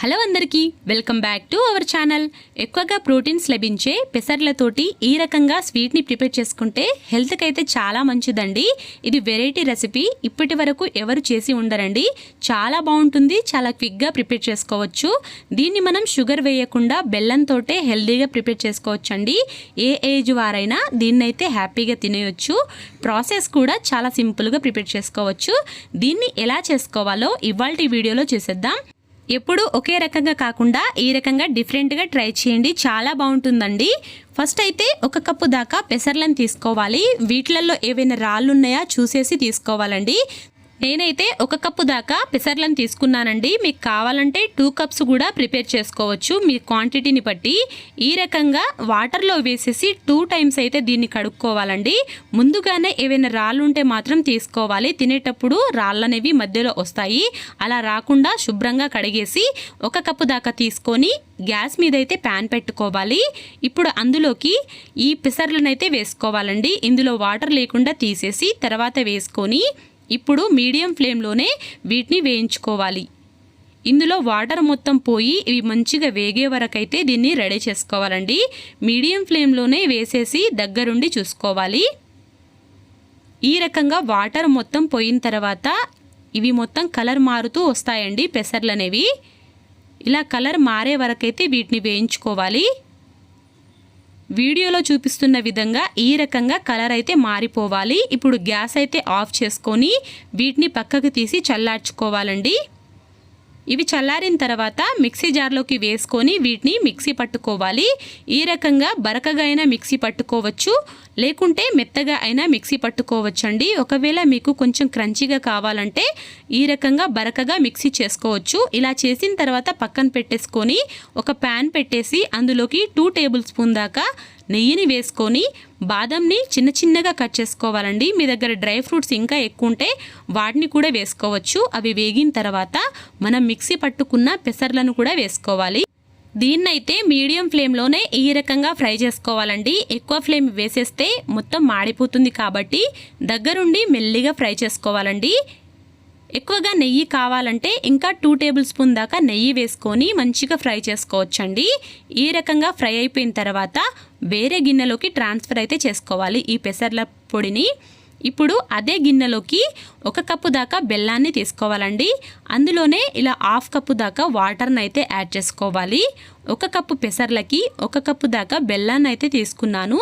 Hello అందరికీ welcome back to our channel. ఎక్కువగా proteins లభించే పెసర్లతోటి ఈ రకంగా స్వీట్ని ప్రిపేర్ చేసుకుంటే హెల్త్కి అయితే చాలా మంచిదండి. ఇది వెరైటీ రెసిపీ. ఇప్పటి వరకు ఎవరు చేసి ఉండరండి. చాలా బాగుంటుంది చాలా క్విక్గా ప్రిపేర్ చేసుకోవచ్చు. దీన్ని మనం షుగర్ వేయకుండా బెల్లంతోటే హెల్తీగా ప్రిపేర్ చేసుకోవచ్చు అండి ఏ ఏజ్ వారైనా దీన్నైతే హ్యాపీగా తినేయచ్చు. ప్రాసెస్ కూడా చాలా సింపుల్గా ప్రిపేర్ చేసుకోవచ్చు. దీన్ని ఎలా చేసుకోవాలో ఇవాళ వీడియోలో చేసేద్దాం. ఎప్పుడు ఒకే రకంగా కాకుండా ఈ రకంగా డిఫరెంట్గా ట్రై చేయండి. చాలా బాగుంటుందండి. ఫస్ట్ అయితే ఒక కప్పు దాకా పెసర్లను తీసుకోవాలి. వీటిలలో ఏవైనా రాళ్ళు ఉన్నాయా చూసేసి తీసుకోవాలండి. నేనైతే ఒక కప్పు దాకా పెసర్లను తీసుకున్నానండి. మీకు కావాలంటే టూ కప్స్ కూడా ప్రిపేర్ చేసుకోవచ్చు. మీ క్వాంటిటీని బట్టి ఈ రకంగా వాటర్లో వేసేసి టూ టైమ్స్ అయితే దీన్ని కడుక్కోవాలండి. ముందుగానే ఏవైనా రాళ్ళు ఉంటే మాత్రం తీసుకోవాలి. తినేటప్పుడు రాళ్ళనేవి మధ్యలో వస్తాయి. అలా రాకుండా శుభ్రంగా కడిగేసి ఒక కప్పు దాకా తీసుకొని గ్యాస్ మీద అయితే ప్యాన్ పెట్టుకోవాలి. ఇప్పుడు అందులోకి ఈ పెసర్లనైతే వేసుకోవాలండి. ఇందులో వాటర్ లేకుండా తీసేసి తర్వాత వేసుకొని ఇప్పుడు మీడియం ఫ్లేమ్లోనే వీటిని వేయించుకోవాలి. ఇందులో వాటర్ మొత్తం పోయి ఇవి మంచిగా వేగే వరకు అయితే దీన్ని రెడీ చేసుకోవాలండి. మీడియం ఫ్లేమ్లోనే వేసేసి దగ్గరుండి చూసుకోవాలి. ఈ రకంగా వాటర్ మొత్తం పోయిన తర్వాత ఇవి మొత్తం కలర్ మారుతూ వస్తాయండి పెసర్లు అనేవి ఇలా కలర్ మారే వరకైతే వీటిని వేయించుకోవాలి. వీడియోలో చూపిస్తున్న విధంగా ఈ రకంగా కలర్ అయితే మారిపోవాలి. ఇప్పుడు గ్యాస్ అయితే ఆఫ్ చేసుకొని వీటిని పక్కకు తీసి చల్లార్చుకోవాలండి. ఇవి చల్లారిన తర్వాత మిక్సీ జార్లోకి వేసుకొని వీటిని మిక్సీ పట్టుకోవాలి. ఈ రకంగా బరకగా అయినా మిక్సీ పట్టుకోవచ్చు. లేకుంటే మెత్తగా అయినా మిక్సీ పట్టుకోవచ్చండి. ఒకవేళ మీకు కొంచెం క్రంచీగా కావాలంటే ఈ రకంగా బరకగా మిక్సీ చేసుకోవచ్చు. ఇలా చేసిన తర్వాత పక్కన పెట్టేసుకొని ఒక ప్యాన్ పెట్టేసి అందులోకి టూ టేబుల్ స్పూన్ దాకా నెయ్యిని వేసుకొని బాదంని చిన్న చిన్నగా కట్ చేసుకోవాలండి. మీ దగ్గర డ్రై ఫ్రూట్స్ ఇంకా ఎక్కువ ఉంటే వాటిని కూడా వేసుకోవచ్చు. అవి వేగిన తర్వాత మనం మిక్సీ పట్టుకున్న పెసర్లను కూడా వేసుకోవాలి. దీన్నైతే మీడియం ఫ్లేమ్లోనే ఈ రకంగా ఫ్రై చేసుకోవాలండి. ఎక్కువ ఫ్లేమ్ వేసేస్తే మొత్తం మాడిపోతుంది కాబట్టి దగ్గరుండి మెల్లిగా ఫ్రై చేసుకోవాలండి. ఎక్కువగా నెయ్యి కావాలంటే ఇంకా టూ టేబుల్ స్పూన్ దాకా నెయ్యి వేసుకొని మంచిగా ఫ్రై చేసుకోవచ్చండి. ఈ రకంగా ఫ్రై అయిపోయిన తర్వాత వేరే గిన్నెలోకి ట్రాన్స్ఫర్ అయితే చేసుకోవాలి ఈ పెసర్ల పొడిని. ఇప్పుడు అదే గిన్నెలోకి ఒక కప్పు దాకా బెల్లాన్ని తీసుకోవాలండి. అందులోనే ఇలా హాఫ్ కప్పు దాకా వాటర్ని అయితే యాడ్ చేసుకోవాలి. ఒక కప్పు పెసర్లకి ఒక కప్పు దాకా బెల్లాన్ని అయితే తీసుకున్నాను.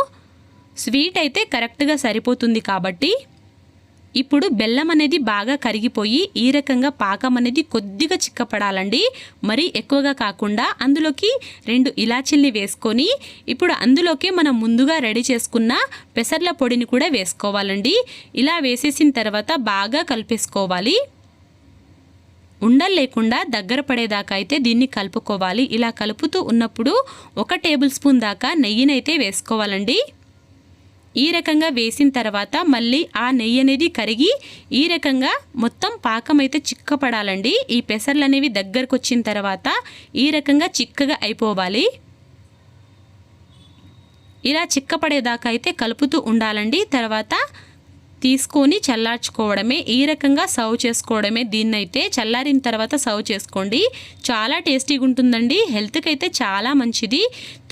స్వీట్ అయితే కరెక్ట్గా సరిపోతుంది కాబట్టి ఇప్పుడు బెల్లం అనేది బాగా కరిగిపోయి ఈ రకంగా పాకం అనేది కొద్దిగా చిక్కపడాలండి. మరి ఎక్కువగా కాకుండా అందులోకి రెండు ఇలాచీల్ని వేసుకొని ఇప్పుడు అందులోకి మనం ముందుగా రెడీ చేసుకున్న పెసర్ల పొడిని కూడా వేసుకోవాలండి. ఇలా వేసేసిన తర్వాత బాగా కలిపేసుకోవాలి. ఉండలు లేకుండా దగ్గర పడేదాకా అయితే దీన్ని కలుపుకోవాలి. ఇలా కలుపుతూ ఉన్నప్పుడు ఒక టేబుల్ స్పూన్ దాకా నెయ్యినైతే వేసుకోవాలండి. ఈ రకంగా వేసిన తర్వాత మళ్ళీ ఆ నెయ్యి అనేది కరిగి ఈ రకంగా మొత్తం పాకం అయితే చిక్కపడాలండి. ఈ పెసర్లు అనేవి దగ్గరకు వచ్చిన తర్వాత ఈ రకంగా చిక్కగా అయిపోవాలి. ఇలా చిక్కపడేదాకా అయితే కలుపుతూ ఉండాలండి. తర్వాత తీసుకొని చల్లార్చుకోవడమే ఈ రకంగా సర్వ్ చేసుకోవడమే దీన్నైతే. చల్లారిన తర్వాత సర్వ్ చేసుకోండి. చాలా టేస్టీగా ఉంటుందండి హెల్త్కి అయితే చాలా మంచిది.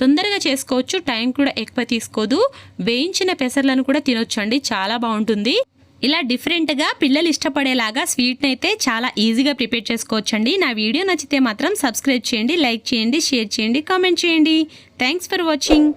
తొందరగా చేసుకోవచ్చు. టైం కూడా ఎక్కువ తీసుకోదు. వేయించిన పెసర్లను కూడా తినొచ్చు అండి చాలా బాగుంటుంది. ఇలా డిఫరెంట్గా పిల్లలు ఇష్టపడేలాగా స్వీట్ని అయితే చాలా ఈజీగా ప్రిపేర్ చేసుకోవచ్చండి. నా వీడియో నచ్చితే మాత్రం సబ్స్క్రైబ్ చేయండి లైక్ చేయండి షేర్ చేయండి కామెంట్ చేయండి. Thanks for watching.